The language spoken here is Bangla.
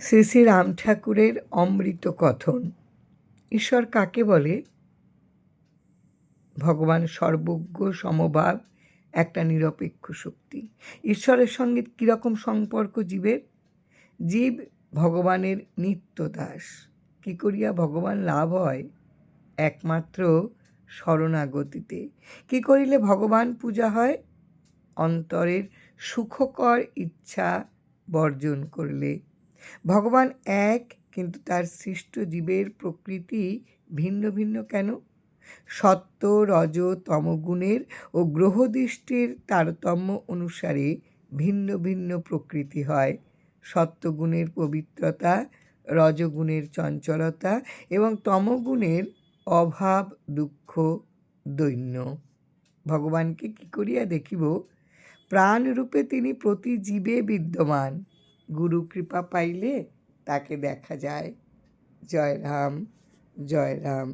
শ্রী শ্রী রাম ঠাকুরের অমৃত কথন। ঈশ্বর কাকে বলে? ভগবান সর্বজ্ঞ, সমভাব, একটা নিরপেক্ষ শক্তি। ঈশ্বরের সঙ্গে কীরকম সম্পর্ক জীবের? জীব ভগবানের নিত্য দাস কী করিয়া ভগবান লাভ হয়? একমাত্র শরণাগতিতে। কী করিলে ভগবান পূজা হয়? অন্তরের সুখকর ইচ্ছা বর্জন করলে ভগবান এক, কিন্তু তার সৃষ্ট জীবের প্রকৃতি ভিন্ন ভিন্ন কেন? সত্য, রজ, তমগুণের ও গ্রহদৃষ্টির তারতম্য অনুসারে ভিন্ন ভিন্ন প্রকৃতি হয়। সত্যগুণের পবিত্রতা, রজগুণের চঞ্চলতা এবং তমগুণের অভাব, দুঃখ, দৈন্য। ভগবানকে কি করিয়া দেখিব? প্রাণরূপে তিনি প্রতি জীবে বিদ্যমান। গুরু কৃপা পাইলে তাকে দেখা যায়। জয় রাম জয় রাম।